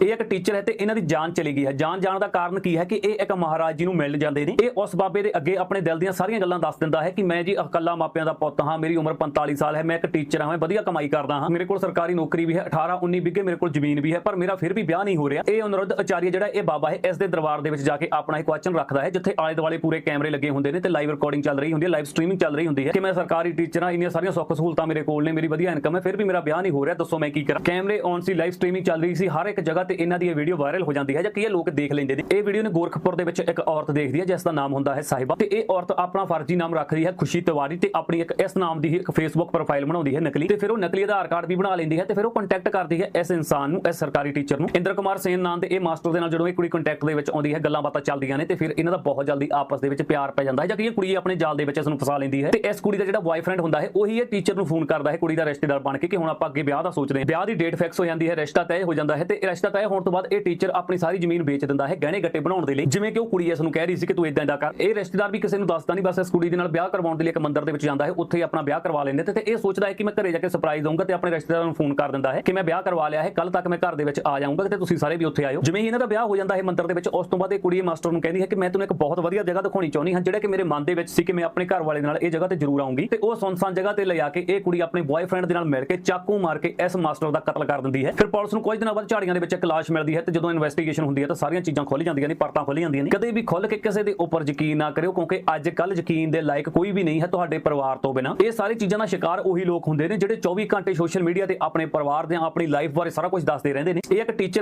ਇਹ ਇੱਕ ਟੀਚਰ ਹੈ ਤੇ ਇਹਨਾਂ ਦੀ ਜਾਨ ਚਲੀ ਗਈ ਹੈ। ਜਾਨ ਜਾਣ ਦਾ ਕਾਰਨ ਕੀ ਹੈ ਕਿ ਇਹ ਇੱਕ ਮਹਾਰਾਜ ਜੀ ਨੂੰ ਮਿਲ ਜਾਂਦੇ ਨੇ। ਇਹ ਉਸ ਬਾਬੇ ਦੇ ਅੱਗੇ ਆਪਣੇ ਦਿਲ ਦੀਆਂ ਸਾਰੀਆਂ ਗੱਲਾਂ ਦੱਸ ਦਿੰਦਾ ਹੈ ਕਿ ਮੈਂ ਜੀ ਇਕੱਲਾ ਮਾਪਿਆਂ ਦਾ ਪੁੱਤ ਹਾਂ, ਮੇਰੀ ਉਮਰ 45 ਸਾਲ ਹੈ, ਮੈਂ ਇੱਕ ਟੀਚਰ ਹਾਂ, ਮੈਂ ਵਧੀਆ ਕਮਾਈ ਕਰਦਾ ਹਾਂ। ਮੇਰੇ ਕੋਲ ਸਰਕਾਰੀ ਨੌਕਰੀ ਵੀ ਹੈ 18 19 ਬਿੱਗੇ ਮੇਰੇ ਕੋਲ ਜ਼ਮੀਨ ਵੀ ਹੈ, ਪਰ ਮੇਰਾ ਫਿਰ ਵੀ ਵਿਆਹ ਨਹੀਂ ਹੋ ਰਿਹਾ। ਇਹ ਅਨੁਰੁੱਧ ਆਚਾਰੀਆ ਜਿਹੜਾ ਇਹ ਬਾਬਾ ਹੈ, ਇਸ ਦੇ ਦਰਬਾਰ ਦੇ ਵਿੱਚ ਜਾ ਕੇ ਆਪਣਾ ਇੱਕ ਵਚਨ ਰੱਖਦਾ ਹੈ, ਜਿੱਥੇ ਆਲੇ ਦੁਆਲੇ ਪੂਰੇ ਕੈਮਰੇ ਲੱਗੇ ਹੁੰਦੇ ਨੇ ਤੇ ਲਾਈਵ ਰਿਕਾਰਡਿੰਗ ਚੱਲ ਰਹੀ ਹੁੰਦੀ ਹੈ ਲਾਈਵ ਸਟ੍ਰੀਮਿੰਗ ਚੱਲ ਰਹੀ ਹੁੰਦੀ ਹੈ ਕਿ ਮੈਂ ਸਰਕਾਰੀ ਟੀਚਰ ਹਾਂ, ਇੰਨੀਆਂ ਸਾਰੀਆਂ ਸੁੱਖ ਸਹੂਲਤਾਂ ਮੇਰੇ ਕੋਲ ਨੇ, ਮੇਰੀ ਵਧੀਆ ਇਨਕਮ ਹੈ, ਫਿਰ ਵੀ ਮੇਰਾ ਵਿਆਹ ਨਹੀਂ ਹੋ ਰਿਹਾ, ਦੱਸੋ ਮੈਂ ਕੀ ਕਰਾਂ? ਕੈਮਰੇ ਔਨ ਸੀ ਲਾਈਵ ਸਟ੍ਰੀਮਿੰਗ ਚੱਲ ਰਹੀ ਸੀ, ਹਰ ਇੱਕ ਜਗ੍ਹਾ ਤੇ ਇਹਨਾਂ ਦੀ ਇਹ ਵੀਡੀਓ ਵਾਇਰਲ ਹੋ ਜਾਂਦੀ ਹੈ ਜਾਂ ਕਈ ਲੋਕ ਦੇਖ ਲੈਂਦੇ ਨੇ। ਇਹ ਵੀਡੀਓ ਨੇ ਗੋਰਖਪੁਰ ਦੇ ਵਿੱਚ ਇੱਕ ਔਰਤ ਦੇਖਦੀ ਹੈ, ਜਿਸ ਦਾ ਨਾਮ ਹੁੰਦਾ ਹੈ ਸਾਹਿਬਾ। ਤੇ ਇਹ ਔਰਤ ਆਪਣਾ ਫਰਜ਼ੀ ਨਾਮ ਰੱਖਦੀ ਹੈ, ਖੁਸ਼ੀ ਤਿਵਾਰੀ ਤੇ ਆਪਣੀ ਇੱਕ ਇਸ ਨਾਮ ਦੀ ਇੱਕ ਫੇਸਬੁੱਕ ਪ੍ਰੋਫਾਈਲ ਬਣਾਉਂਦੀ ਹੈ ਨਕਲੀ। ਤੇ ਫਿਰ ਉਹ ਨਕਲੀ ਆਧਾਰ ਕਾਰਡ ਵੀ ਬਣਾ ਲੈਂਦੀ ਹੈ ਤੇ ਫਿਰ ਉਹ ਕੰਟੈਕਟ ਕਰਦੀ ਹੈ ਇਸ ਇਨਸਾਨ ਨੂੰ, ਇਸ ਸਰਕਾਰੀ ਟੀਚਰ ਨੂੰ। ਇੰਦਰ ਕੁਮਾਰ ਸੇਨ ਨਾਮ ਦੇ ਇਹ ਮਾਸਟਰ ਦੇ ਨਾਲ ਜਦੋਂ ਇਹ ਕੁੜੀ ਕੰਟੈਕਟ ਦੇ ਵਿੱਚ ਆਉਂਦੀ ਹੈ, ਗੱਲਾਂ ਬਾਤਾਂ ਚੱਲਦੀਆਂ ਨੇ ਤੇ ਫਿਰ ਇਹਨਾਂ ਦਾ ਬਹੁਤ ਜਲਦੀ ਆਪਸ ਦੇ ਵਿੱਚ ਪਿਆਰ ਪੈ ਜਾਂਦਾ ਹੈ ਜਾਂ ਕਿ ਇਹ ਕੁੜੀ ਆਪਣੇ ਜਾਲ ਦੇ ਵਿੱਚ ਇਸ ਨੂੰ ਫਸਾ ਲੈਂਦੀ ਹੈ। ਤੇ ਇਸ ਕੁੜੀ ਦਾ ਜਿਹੜਾ ਬॉयਫ੍ਰੈਂਡ ਹੁੰਦਾ ਹੈ, ਉਹੀ ਇਹ ਟੀਚਰ ਨੂੰ ਫੋਨ ਕਰਦਾ ਹੈ, ਕੁੜੀ ਦਾ ਰਿਸ਼ਤੇਦਾਰ ਬਣ ਕੇ ਕਿ ਹੁਣ ਆਪਾਂ ਅੱਗੇ ਵਿਆਹ ਦਾ ਸੋਚਦੇ ਹਾਂ। ਵਿਆਹ ਦੀ ਡੇਟ ਫਿਕਸ ਹੋ ਜਾਂਦੀ ਹੈ, ਰਿਸ਼ਤਾ ਤੈਅ ਹੋ ਜਾਂਦਾ ਹੈ ਤੇ ਰਿਸ਼ਤਾ ਤੈਅ ਹੋਣ ਤੋਂ ਬਾਅਦ ਇਹ ਟੀਚਰ ਆਪਣੀ ਸਾਰੀ ਜ਼ਮੀਨ ਵੇਚ ਦਿੰਦਾ ਹੈ ਗਹਿਣੇ ਗੱਟੇ ਬਣਾਉਣ ਦੇ ਲਈ। ਜਿਵੇਂ ਕਿ ਉਹ ਕੁੜੀ ਇਸ ਨੂੰ ਕਹਿ ਰਹੀ ਸੀ ਕਿ ਤੂੰ ਇਦਾਂ ਇਦਾਂ ਕਰ। ਇਹ ਰਿਸ਼ਤੇਦਾਰ ਵੀ ਕਿਸੇ ਨੂੰ ਦੱਸਦਾ ਨਹੀਂ, ਬਸ ਇਸ ਕੁੜੀ ਦੇ ਨਾਲ ਵਿਆਹ ਕਰਵਾਉਣ ਦੇ ਲਈ ਇੱਕ ਮੰਦਿਰ ਦੇ ਵਿੱਚ ਜਾਂਦਾ ਹੈ। ਉੱਥੇ ਹੀ ਆਪਣਾ ਵਿਆਹ ਕਰਵਾ ਲੈਂਦੇ ਤੇ ਇਹ ਸੋਚਦਾ ਹੈ ਕਿ ਮੈਂ ਘਰੇ ਜਾ ਕੇ ਸਰਪ੍ਰਾਈਜ਼ ਦਊਂਗਾ ਤੇ ਆਪਣੇ ਰਿਸ਼ਤੇਦਾਰਾਂ ਨੂੰ ਫੋਨ ਕਰ ਦਿੰਦਾ ਹੈ ਕਿ ਮੈਂ ਵਿਆਹ ਕਰਵਾ ਲਿਆ ਹੈ ਕੱਲ ਤੱਕ ਮੈਂ ਘਰ ਦੇ ਵਿੱਚ ਆ ਜਾਊਂਗਾ ਤੇ ਤੁਸੀਂ ਸਾਰੇ ਵੀ ਉੱਥੇ ਆਇਓ। ਜਿਵੇਂ ਹੀ ਇਹਨਾਂ ਦਾ ਵਿਆਹ ਹੋ ਜਾਂਦਾ ਹੈ ਮੰਦਿਰ ਦੇ ਵਿੱਚ, ਉਸ ਤੋਂ ਬਾਅਦ ਇਹ ਕੁੜੀ ਮਾਸਟਰ ਨੂੰ ਕਹਿੰਦੀ ਹੈ ਕਿ ਮੈਂ ਤੈਨੂੰ ਇੱਕ ਬਹੁਤ ਵਧੀਆ ਜਗ੍ਹਾ ਦਿਖਾਉਣੀ ਚਾਹੁੰਦੀ ਹਾਂ, ਜਿਹੜਾ ਕਿ ਮੇਰੇ ਮਨ ਦੇ ਵਿੱਚ ਸੀ ਕਿ ਮੈਂ ਆਪਣੇ ਘਰ ਵਾਲੇ ਨਾਲ ਇਹ ਜਗ੍ਹਾ ਤੇ ਜ਼ਰੂਰ ਆਉਂਗੀ ਤੇ ਉਹ ਸੁਨਸਾਨ ਜਗ੍ਹਾ ਤੇ ਲਿਆ ਕੇ ਇਹ ਕੁੜੀ ਆਪਣੇ ਬॉयਫ੍ਰੈਂਡ ਦੇ ਨਾਲ ਮਿਲ ਕੇ ਚਾਕੂ ਮਾਰ ਕੇ ਇਸ ਮਾਸਟਰ ਦਾ ਕਤਲ ਕਰ ਦਿੰਦੀ ਹੈ। ਫਿਰ ਪੁਲਿਸ ਨੂੰ ਕੁਝ ਦਿਨਾਂ ਬਾਅਦ ਝਾੜੀਆਂ ਦੇ ਵਿੱਚ ਇੱਕ ਲਾਸ਼ ਮਿਲਦੀ ਹੈ ਤੇ ਜਦੋਂ ਇਨਵੈਸਟੀਗੇਸ਼ਨ ਹੁੰਦੀ ਹੈ ਤਾਂ ਸਾਰੀਆਂ ਚੀਜ਼ਾਂ ਖੁੱਲ ਜਾਂਦੀਆਂ ਨੇ, ਪਰਤਾਂ ਖੁੱਲ ਜਾਂਦੀਆਂ ਨੇ। ਕਦੇ ਵੀ ਖੁੱਲ ਕੇ ਕਿਸੇ ਦੇ ਉੱਪਰ ਯਕੀਨ ਨਾ ਕਰਿਓ, ਕਿਉਂਕਿ ਅੱਜ ਕੱਲ ਯਕੀਨ ਦੇ ਲਾਇਕ ਕੋਈ ਵੀ ਨਹੀਂ ਹੈ ਤੁਹਾਡੇ ਪਰਿਵਾਰ ਤੋਂ ਬਿਨਾਂ। ਇਹ ਸਾਰੀ ਚੀਜ਼ਾਂ ਦਾ ਸ਼ਿਕਾਰ ਉਹੀ ਲੋਕ ਹੁੰਦੇ ਨੇ ਜਿਹੜੇ 24 ਘੰਟੇ ਸੋਸ਼ਲ ਮੀਡੀਆ ਤੇ ਆਪਣੇ ਪਰਿਵਾਰ ਦੇ, ਆਪਣੀ ਲਾਈਫ ਬਾਰੇ ਸਾਰਾ ਕੁਝ ਦੱਸਦੇ ਰਹਿੰਦੇ ਨੇ। ਇਹ ਇੱਕ ਟੀਚਰ